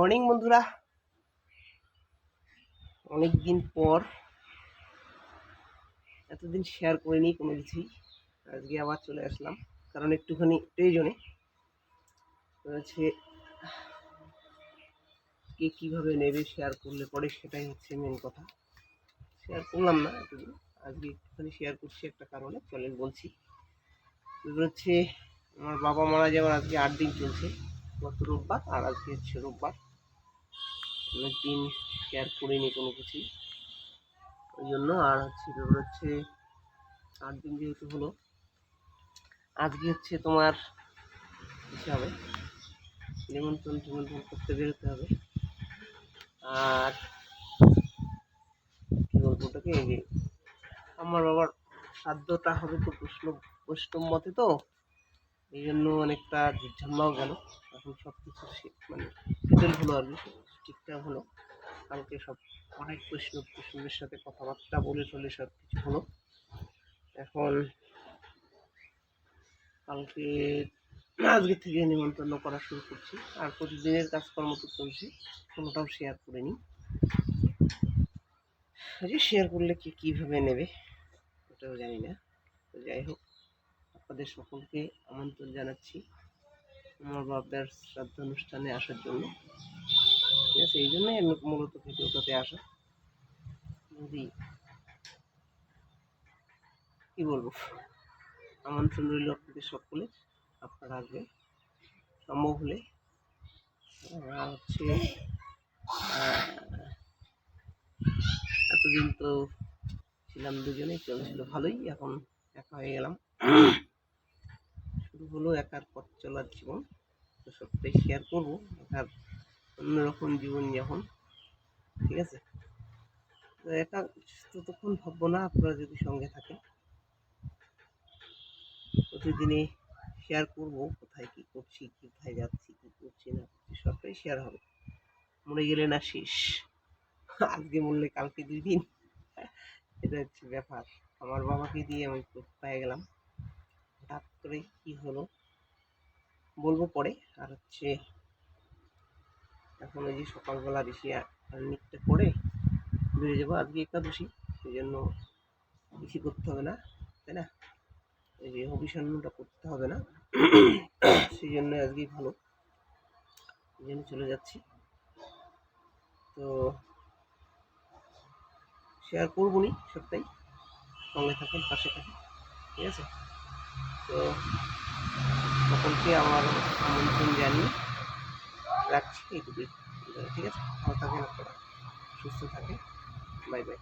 Morning বন্ধুরা। অনেক দিন পর এতদিন শেয়ার করিনি, কোনো কিছুই। আজকে আবার চলে আসলাম, কারণ একটুখানি প্রয়োজনে। হচ্ছে কে কীভাবে নেবে শেয়ার করলে পরে সেটাই হচ্ছে মেন কথা। শেয়ার করলাম না এতদিন, আজকে একটুখানি শেয়ার করছি একটা কারণে চলেন বলছি। এবার হচ্ছে, আমার বাবা মারা যাওয়ার আজকে আট দিন চলছে, গত রোববার আর আজকে হচ্ছে রোববার। অনেক দিন শেয়ার করিনি কোনো কিছুই। ওই জন্য আর হচ্ছে ব্যাপার হচ্ছে আট দিন যেহেতু হলো, আজকে হচ্ছে তোমার হবে? নিমন্ত্রণ টিমন্ত্রণ করতে বেরোতে হবে। আর কি বলব ওটাকে? আমার বাবার সাধ্যটা হবে তো বৈষ্ণব বৈষ্ণব মতে তো। এই জন্য অনেকটা ঝামেলাও গেল। এখন সব কিছু মানে সেটেল হলো আর কি। ঠিকঠাক হলো, কালকে সব অনেক বৈষ্ণব বৈষ্ণবের সাথে কথাবার্তা বলে চলে সব কিছু হলো। এখন কালকে আজকে থেকে নিমন্ত্রণ করা শুরু করছি। আর প্রতিদিনের কাজকর্ম তো চলছে, কোনোটাও শেয়ার করিনি। যে শেয়ার করলে কি কীভাবে নেবে, ওটাও জানি না। তো যাই হোক, আপনাদের সকলকে আমন্ত্রণ জানাচ্ছি আমার বাবার শ্রাদ্ধ অনুষ্ঠানে আসার জন্য। ঠিক আছে? এই জন্যই আমি মূলত ভিডিওটাতে আসা। যদি কী বলব? আমন্ত্রণ রইল আপনাদের সকলে। আপনারা আসবেন সম্ভব হলে। হচ্ছে এতদিন তো ছিলাম দুজনেই, চলছিল ভালোই। এখন একা হয়ে গেলাম। শুরু হলো একার পথ চলার জীবন। তো সবটাই শেয়ার করব। একার অন্যরকম জীবনযাপন ঠিক আছে? তো একা ততক্ষণ ভাববো না, আপনারা যদি সঙ্গে থাকেন। প্রতিদিনই শেয়ার করব, কোথায় কী করছি, কোথায় যাচ্ছি, কী করছি না করছি, সবটাই শেয়ার হবে। মরে গেলে না শেষ। আজকে মরলে কালকে দুই দিন। এটা হচ্ছে ব্যাপার। আমার বাবাকে দিয়ে আমি পেয়ে গেলাম? হঠাৎ করে কী হলো? বলব পরে। আর হচ্ছে এখন ওই যে সকালবেলা বেশি নিকটা করে বেরিয়ে যাব আজকে একাদশী সেই জন্য বেশি করতে হবে না, তাই না? এই যে অভিসান্নটা করতে হবে না সেই জন্য আজকেই ভালো, এই জন্য চলে যাচ্ছি। তো শেয়ার করবনি সবটাই, সঙ্গে থাকেন, পাশে থাকেন, ঠিক আছে? তো সকলকে আমার আমন্ত্রণ জানিয়ে রাখছি এই এইটুকুই ঠিক আছে? ভালো থাকেন আপনারা। সুস্থ থাকেন। Bye bye.